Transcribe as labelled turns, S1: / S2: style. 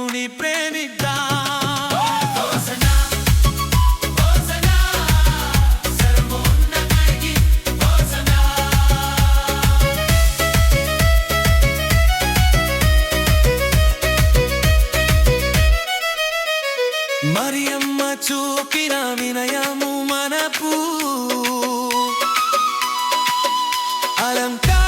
S1: దేవుని ప్రేమిద్దా? మరియమ్మ చూపిన వినయము మనపు అలంకార